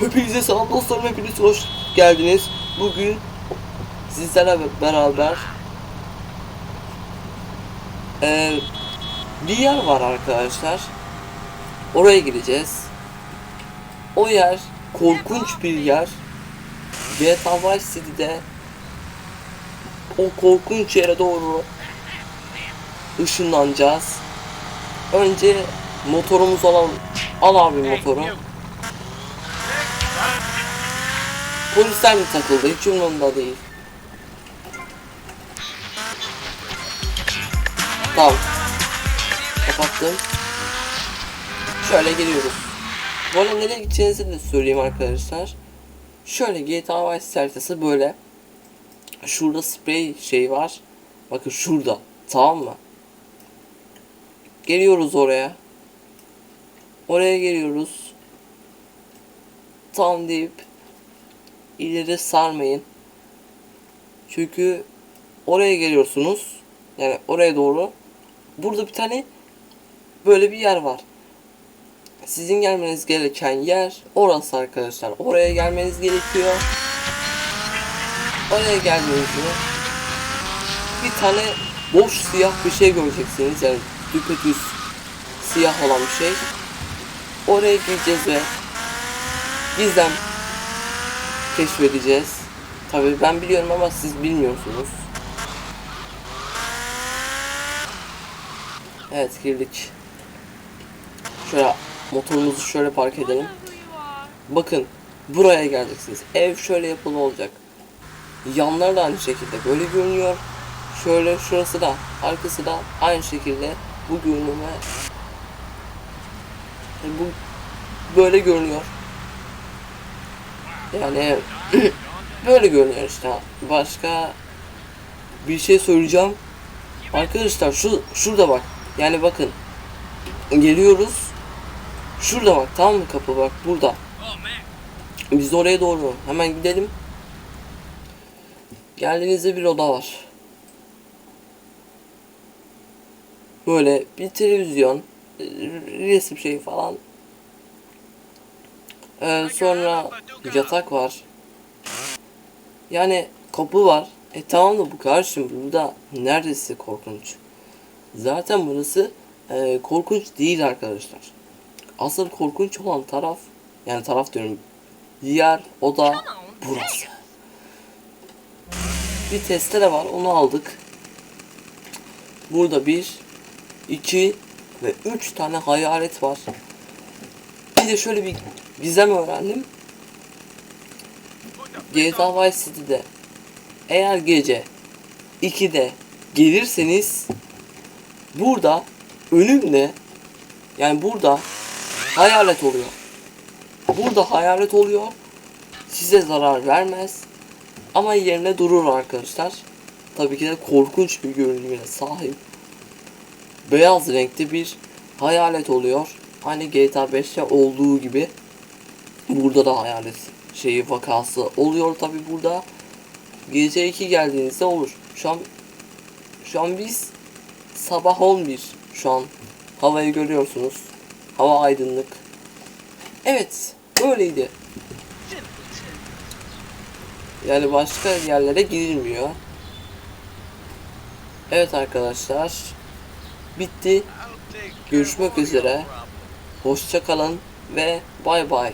Hepinize selam dostlarım hepiniz hoş geldiniz. Bugün sizlerle beraber eee, bir yer var arkadaşlar. Oraya gideceğiz. O yer korkunç bir yer. GTA Vice City'de o korkunç yere doğru ışınlanacağız. Önce motorumuzu alalım. Al abi motoru. Polisler mi takıldı? Hiç umurumda değil. Tamam. Kapattım. Şöyle giriyoruz. Bu arada nereye gideceğinizi de söyleyeyim arkadaşlar. Şöyle GTA Vice haritası böyle. Şurada sprey şey var. Bakın şurada. Tamam mı? Geliyoruz oraya. Oraya geliyoruz. Tam deyip ileri sarmayın. Çünkü oraya geliyorsunuz. Yani oraya doğru. Burada bir tane böyle bir yer var. Sizin gelmeniz gereken yer orası arkadaşlar. Oraya gelmeniz gerekiyor. Oraya geldiğinizde bir tane boş siyah bir şey göreceksiniz. Yani düpedüz siyah olan bir şey. Oraya gireceğiz ve gizem keşfedeceğiz. Tabii ben biliyorum ama siz bilmiyorsunuz. Evet girdik. Şöyle motorumuzu şöyle park edelim. Bakın buraya geleceksiniz. Ev şöyle yapılı olacak. Yanları da aynı şekilde böyle görünüyor. Şöyle şurası da arkası da aynı şekilde bu görünüme e, bu böyle görünüyor. Yani böyle görünüyor işte. Başka bir şey söyleyeceğim. Arkadaşlar şu şurada bak. Yani bakın. Geliyoruz. Şurada bak tamam mı kapı bak burada. Biz de oraya doğru hemen gidelim. Geldiğinizde bir oda var. Böyle bir televizyon, e, resim şeyi falan. Ee, sonra yatak var. Yani kapı var. E tamam da bu karşım burada neredeyse korkunç. Zaten burası e, korkunç değil arkadaşlar. Asıl korkunç olan taraf yani taraf diyorum yer o da burası. Bir testere var onu aldık. Burada bir, iki ve üç tane hayalet var. Bir de şöyle bir gizem öğrendim. GTA Vice City'de eğer gece 2'de gelirseniz burada önümde yani burada hayalet oluyor. Burada hayalet oluyor. Size zarar vermez. Ama yerine durur arkadaşlar. Tabii ki de korkunç bir görünüme sahip. Beyaz renkte bir hayalet oluyor. Aynı GTA 5'te olduğu gibi. Burada da hayalet şeyi vakası oluyor tabi burada. Gece 2 geldiğinizde olur. Şu an şu an biz sabah 11 şu an havayı görüyorsunuz. Hava aydınlık. Evet, böyleydi. Yani başka yerlere girilmiyor. Evet arkadaşlar. Bitti. Görüşmek üzere. Hoşça kalın ve bay bay.